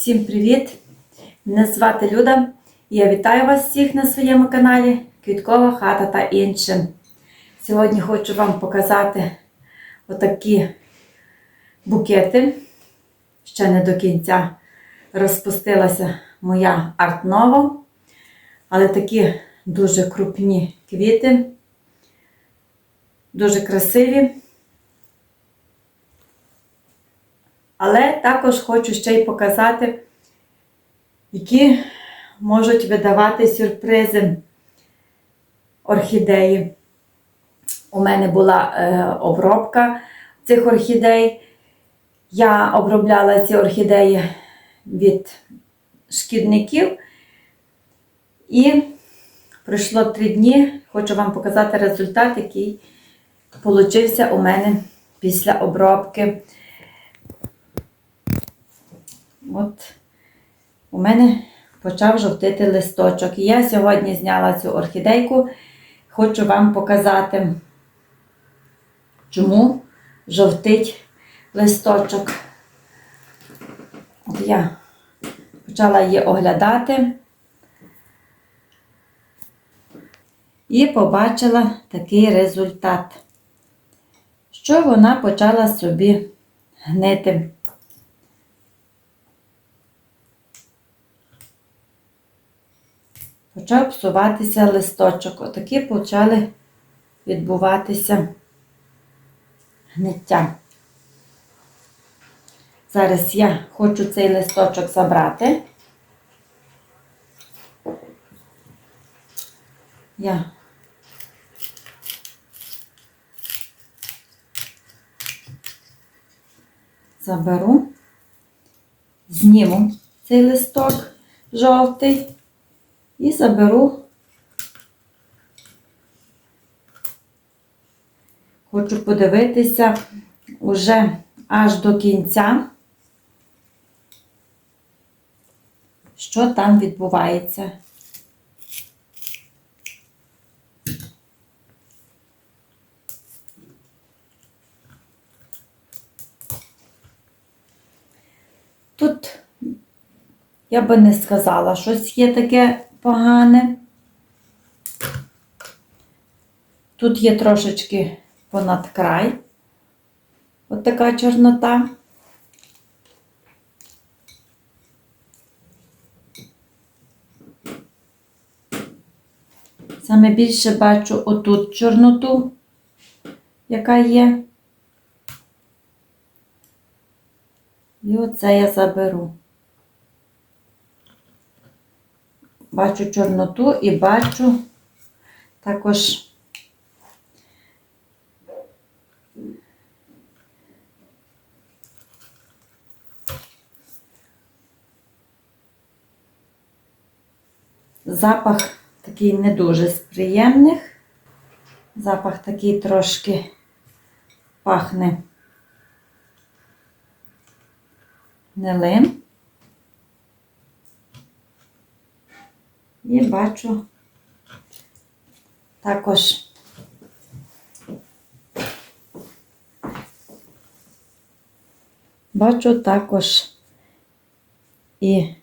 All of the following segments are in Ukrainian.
Всім привіт! Мене звати Люда. Я вітаю вас всіх на своєму каналі Квіткова хата та інше. Сьогодні хочу вам показати отакі букети. Ще не до кінця розпустилася моя арт-нова, але такі дуже крупні квіти, дуже красиві. Але також хочу ще й показати, які можуть видавати сюрпризи орхідеї. У мене була е, обробка цих орхідей. Я обробляла ці орхідеї від шкідників. І пройшло три дні. Хочу вам показати результат, який получився у мене після обробки. От у мене почав жовтити листочок. І я сьогодні зняла цю орхідейку. Хочу вам показати, чому жовтить листочок. От я почала її оглядати і побачила такий результат, що вона почала собі гнити. Почав псуватися листочок. Отакі почали відбуватися гниття. Зараз я хочу цей листочок забрати. Я заберу, зніму цей листок жовтий і заберу. Хочу подивитися уже аж до кінця, що там відбувається. Тут я би не сказала, щось є таке погане. Тут є трошечки понад край. От така чорнота. Саме більше бачу отут чорноту, яка є. І оце я заберу. Бачу чорноту і бачу також запах такий не дуже з приємних. Запах такий трошки пахне гнилим. І бачу. Також. Бачу також і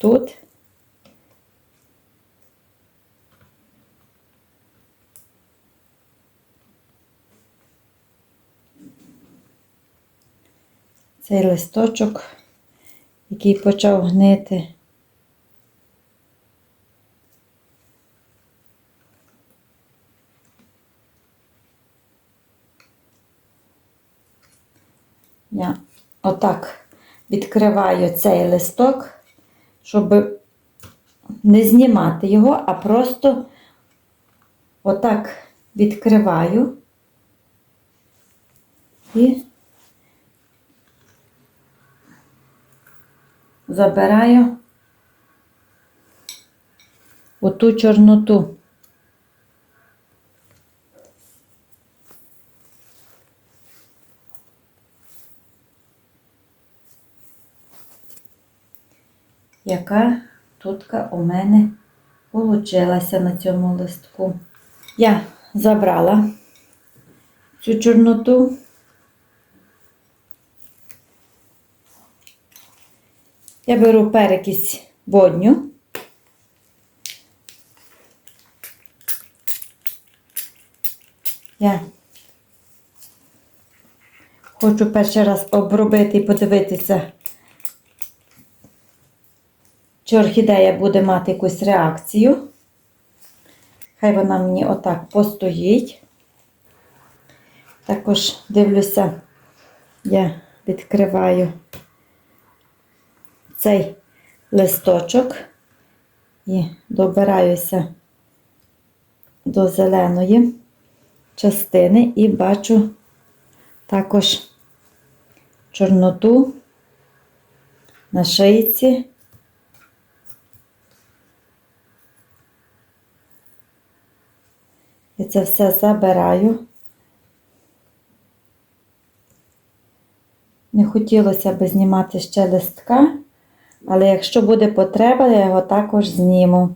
тут. Цей листочок, який почав гнити. Я отак відкриваю цей листок, щоб не знімати його, а просто отак відкриваю і забираю оту чорноту. Яка тутка у мене получилася на цьому листку. Я забрала цю чорноту Я беру перекись водню. Я хочу перший раз обробити і подивитися, чи орхідея буде мати якусь реакцію. Хай вона мені отак постоїть. Також дивлюся, я відкриваю цей листочок і добираюся до зеленої частини і бачу також чорноту на шийці. Це все забираю. Не хотілося би знімати ще листка, але якщо буде потреба, я його також зніму.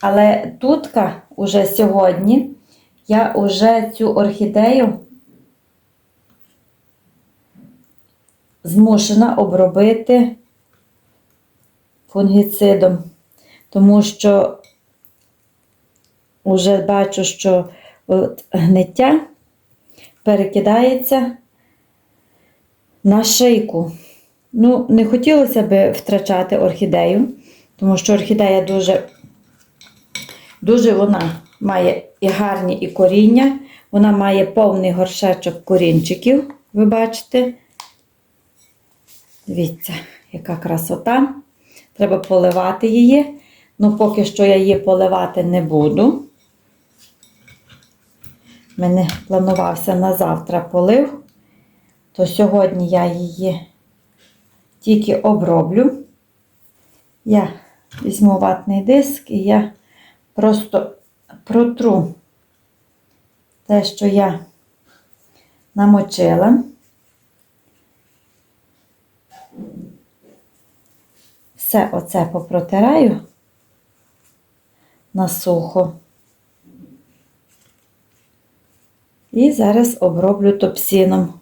Але тутка уже сьогодні я уже цю орхідею змушена обробити фунгіцидом, тому що вже бачу, що от гниття перекидається на шийку. Ну, не хотілося б втрачати орхідею, тому що орхідея дуже, дуже вона має і гарні і коріння. Вона має повний горшечок корінчиків, ви бачите. Дивіться, яка красота. Треба поливати її. Ну, поки що я її поливати не буду. Мене планувався на завтра полив, то сьогодні я її тільки оброблю. Я візьму ватний диск і я просто протру те, що я намочила. Все оце попротираю на сухо. І зараз оброблю топсіном.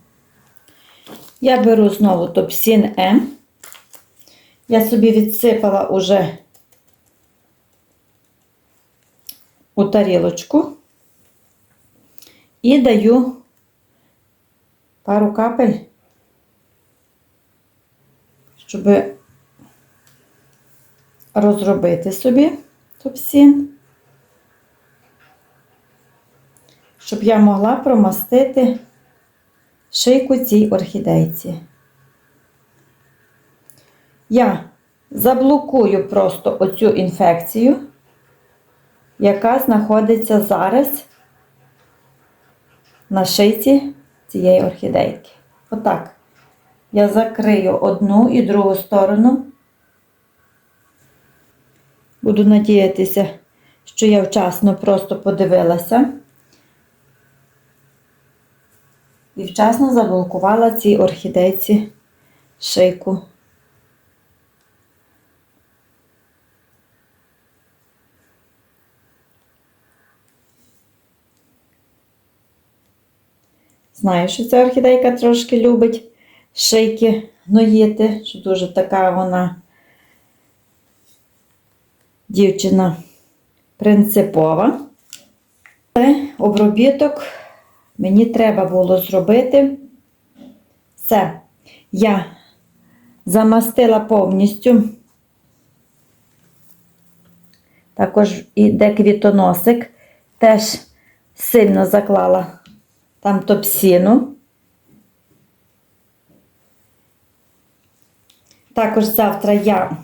Я беру знову топсін М. Я собі відсипала уже у тарілочку і даю пару капель, щоб розробити собі топсін. Щоб я могла промастити шийку цій орхідейці. Я заблокую просто оцю інфекцію, яка знаходиться зараз на шийці цієї орхідейки. Отак. Я закрию одну і другу сторону. Буду надіятися, що я вчасно просто подивилася. І вчасно заблокувала цій орхідейці шийку. Знаю, що ця орхідейка трошки любить шийки гноїти, що дуже така вона дівчина принципова. Обробіток мені треба було зробити все. Я замастила повністю. Також іде квітоносик, теж сильно заклала там топсіну. Також завтра я,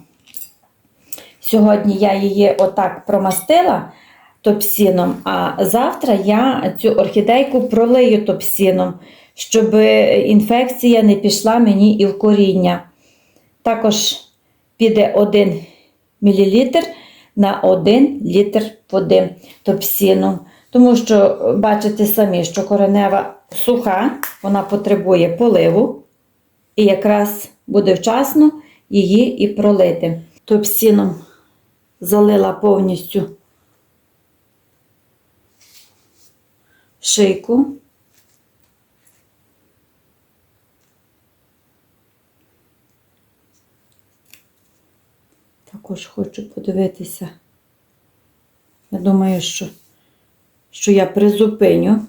сьогодні я її отак промастила топсіном, а завтра я цю орхідейку пролию топсіном, щоб інфекція не пішла мені і в коріння. Також піде 1 мл на 1 літр води топсіну. Тому що, бачите самі, що коренева суха, вона потребує поливу, і якраз буде вчасно її і пролити. Топсіном залила повністю шийку. Також хочу подивитися. Я думаю, що, що я призупиню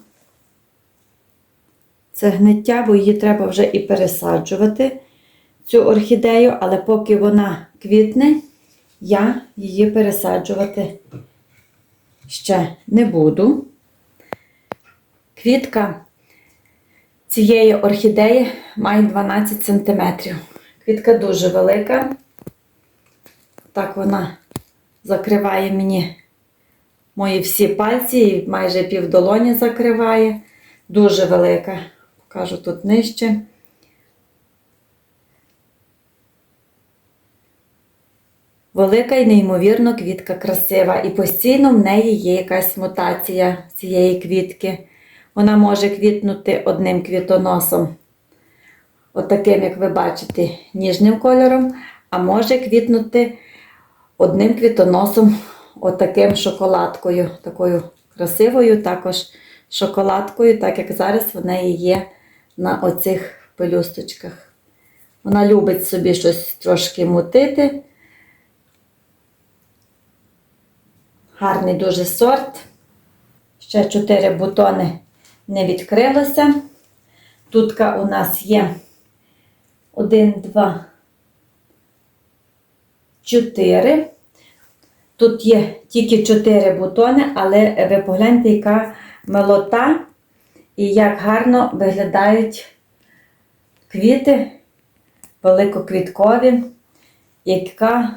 це гниття, бо її треба вже і пересаджувати, цю орхідею, але поки вона квітне, я її пересаджувати ще не буду. Квітка цієї орхідеї має 12 см. Квітка дуже велика. Так вона закриває мені мої всі пальці і майже півдолоні закриває. Дуже велика. Покажу тут нижче. Велика і неймовірно квітка красива. І постійно в неї є якась мутація цієї квітки. Вона може квітнути одним квітоносом, отаким, як ви бачите, ніжним кольором, а може квітнути одним квітоносом, отаким шоколадкою, такою красивою, також шоколадкою, так як зараз в неї є на оцих пелюсточках. Вона любить собі щось трошки мутити. Гарний дуже сорт. Ще чотири бутони не відкрилося. Тут у нас є один, два, чотири. Тут є тільки чотири бутони, але ви погляньте, яка милота і як гарно виглядають квіти, великоквіткові, яка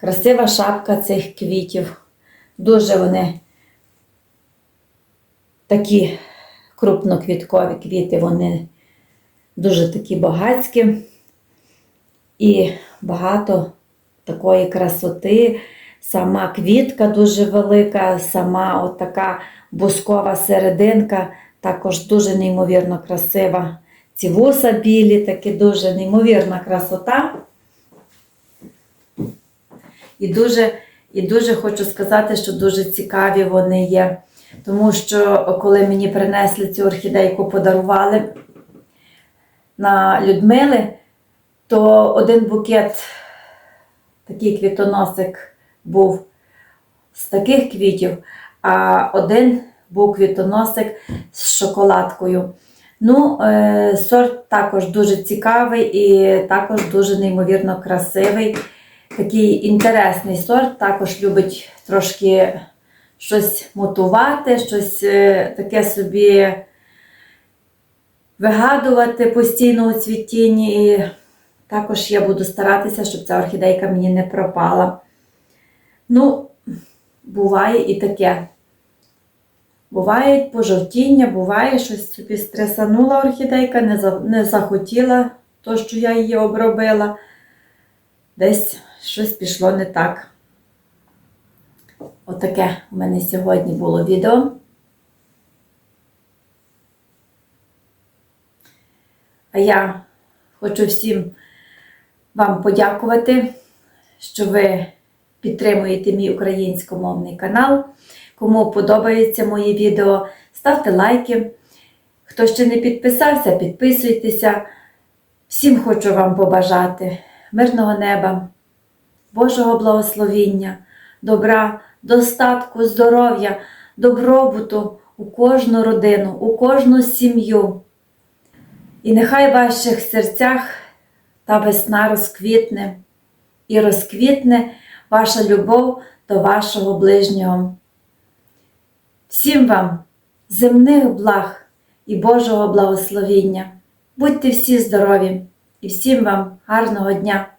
красива шапка цих квітів. Дуже вони такі крупноквіткові квіти, вони дуже такі багатські і багато такої красоти. Сама квітка дуже велика, сама от така бускова серединка, також дуже неймовірно красива. Ці вуса білі, такі дуже неймовірна красота. І дуже, і дуже хочу сказати, що дуже цікаві вони є. Тому що коли мені принесли цю орхідейку, подарували на Людмили, то один букет, такий квітоносик був з таких квітів, а один був квітоносик з шоколадкою. Ну, е, сорт також дуже цікавий і також дуже неймовірно красивий. Такий інтересний сорт, також любить трошки щось мотувати, щось е, таке собі вигадувати постійно у цвітінні. І також я буду старатися, щоб ця орхідейка мені не пропала. Ну, буває і таке. Буває пожовтіння, буває, щось собі стресанула орхідейка, не за- не захотіла то, що я її обробила. Десь щось пішло не так. Отаке у мене сьогодні було відео. А я хочу всім вам подякувати, що ви підтримуєте мій українськомовний канал. Кому подобаються мої відео, ставте лайки. Хто ще не підписався, підписуйтеся. Всім хочу вам побажати мирного неба, Божого благословіння, добра, достатку, здоров'я, добробуту у кожну родину, у кожну сім'ю. І нехай в ваших серцях та весна розквітне, і розквітне ваша любов до вашого ближнього. Всім вам земних благ і Божого благословіння. Будьте всі здорові і всім вам гарного дня!